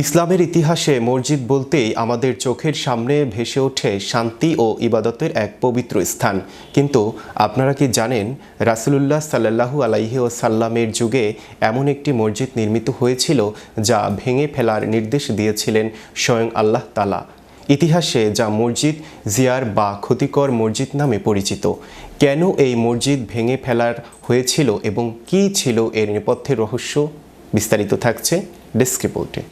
ইসলামের ইতিহাসে মসজিদ বলতেই আমাদের চোখের সামনে ভেসে ওঠে শান্তি ও ইবাদতের এক পবিত্র স্থান। কিন্তু আপনারা কি জানেন, রাসুলুল্লাহ সাল্লাহু আলাইহি ও সাল্লামের যুগে এমন একটি মসজিদ নির্মিত হয়েছিল যা ভেঙে ফেলার নির্দেশ দিয়েছিলেন স্বয়ং আল্লাহ তালা ইতিহাসে যা মসজিদ জিয়ার বা ক্ষতিকর মসজিদ নামে পরিচিত। কেন এই মসজিদ ভেঙে ফেলার হয়েছিল এবং কী ছিল এর নেপথ্যের রহস্য বিস্তারিত থাকছে ডেস্ক রিপোর্টে।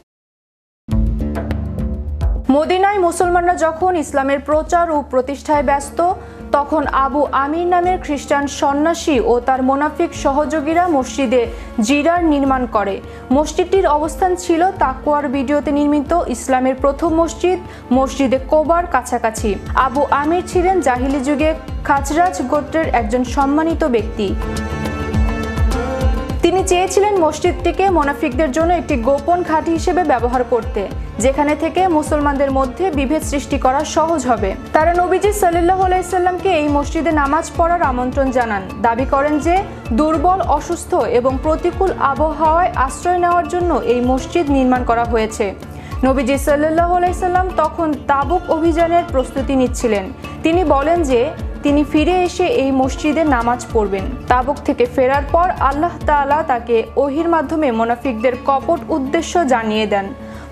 মদিনায় মুসলমানরা যখন ইসলামের প্রচার ও প্রতিষ্ঠায় ব্যস্ত, তখন আবু আমির নামের খ্রিস্টান সন্ন্যাসী ও তার মোনাফিক সহযোগীরা মসজিদে জিরার নির্মাণ করে। মসজিদটির অবস্থান ছিল তাকুয়ার ভিডিওতে নির্মিত ইসলামের প্রথম মসজিদ, মসজিদে কোবার কাছাকাছি। আবু আমির ছিলেন জাহিলি যুগে খাজরাজ গোত্রের একজন সম্মানিত ব্যক্তি। তিনি চেয়েছিলেন মসজিদটিকে মোনাফিকদের জন্য একটি গোপন ঘাঁটি হিসেবে ব্যবহার করতে, যেখানে থেকে মুসলমানদের মধ্যে বিভেদ সৃষ্টি করা সহজ হবে। তারা নবীজি সাল্লাহ আলাইসাল্লামকে এই মসজিদে নামাজ পড়ার আমন্ত্রণ জানান। দাবি করেন যে, দুর্বল, অসুস্থ এবং প্রতিকূল আবহাওয়ায় আশ্রয় নেওয়ার জন্য এই মসজিদ নির্মাণ করা হয়েছে। নবীজি সাল্লাহ আলাইসাল্লাম তখন তাবুক অভিযানের প্রস্তুতি নিচ্ছিলেন। তিনি বলেন যে তিনি ফিরে এসে এই মসজিদে নামাজ পড়বেন। তাবুক থেকে ফেরার পর আল্লাহ তাআলা তাকে ওহির মাধ্যমে মোনাফিকদের কপট উদ্দেশ্য জানিয়ে দেন।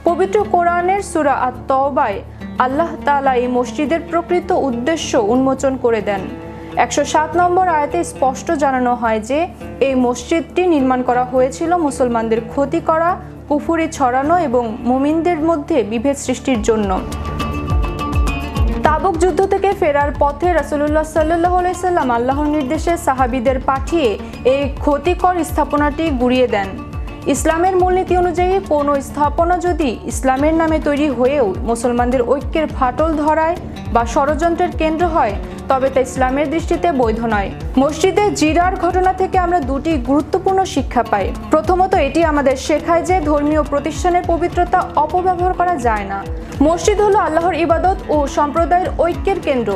পবিত্র কোরআনের সুরা আত তওবায় আল্লাহ তালা এই মসজিদের প্রকৃত উদ্দেশ্য উন্মোচন করে দেন। একশো সাত নম্বর আয়াতে স্পষ্ট জানানো হয় যে, এই মসজিদটি নির্মাণ করা হয়েছিল মুসলমানদের ক্ষতি করা, কুফুরি ছড়ানো এবং মুমিনদের মধ্যে বিভেদ সৃষ্টির জন্য। তাবুক যুদ্ধ থেকে ফেরার পথে রাসুলুল্লাহ সাল্লাহ আলাইসাল্লাম আল্লাহর নির্দেশে সাহাবিদের পাঠিয়ে এই ক্ষতিকর স্থাপনাটি গুড়িয়ে দেন। ইসলামের মূলনীতি অনুযায়ী কোনো স্থাপনা যদি ইসলামের নামে তৈরি হয়েও মুসলমানদের ঐক্যের ফাটল ধরায় বা ষড়যন্ত্রের কেন্দ্র হয় তবে তা ইসলামের দৃষ্টিতে বৈধ নয়। মসজিদে জিরার ঘটনা থেকে আমরা দুটি গুরুত্বপূর্ণ শিক্ষা পাই। প্রথমত, এটি আমাদের শেখায় যে ধর্মীয় প্রতিষ্ঠানের পবিত্রতা অপব্যবহার করা যায় না। মসজিদ হলো আল্লাহর ইবাদত ও সম্প্রদায়ের ঐক্যের কেন্দ্র।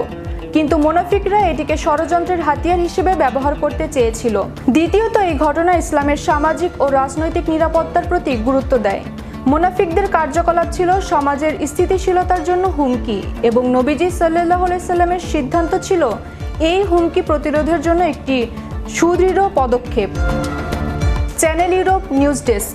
কিন্তু মোনাফিকরা এটিকে ষড়যন্ত্রের হাতিয়ার হিসেবে ব্যবহার করতে চেয়েছিল। দ্বিতীয়ত, এই ঘটনা ইসলামের সামাজিক ও রাজনৈতিক নিরাপত্তার প্রতি গুরুত্ব দেয়। মোনাফিকদের কার্যকলাপ ছিল সমাজের স্থিতিশীলতার জন্য হুমকি এবং নবীজি সাল্লাহ সাল্লামের সিদ্ধান্ত ছিল এই হুমকি প্রতিরোধের জন্য একটি সুদৃঢ় পদক্ষেপ। Channel Europe news desk.